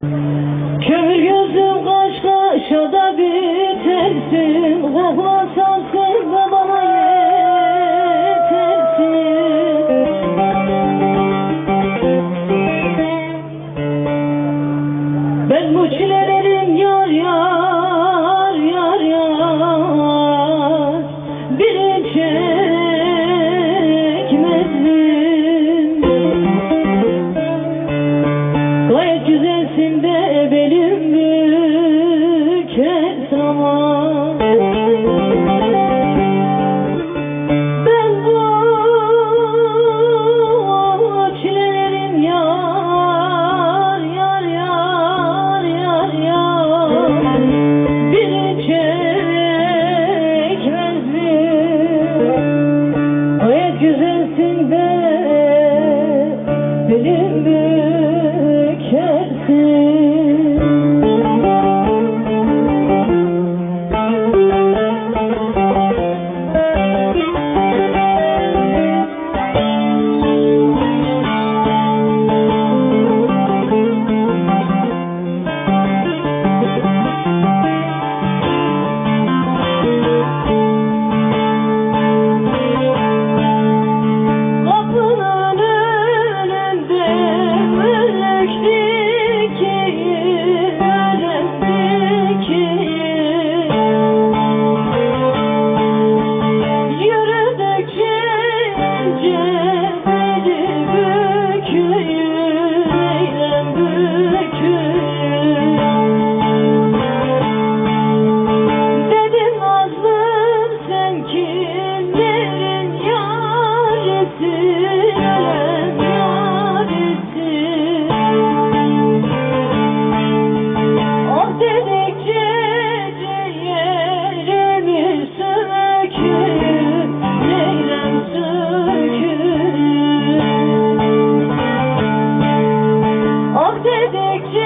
Kömür gözüm kaş kaşa da bitersin Koklasan kız da bana yetersin. Ben bu çileleri Make you.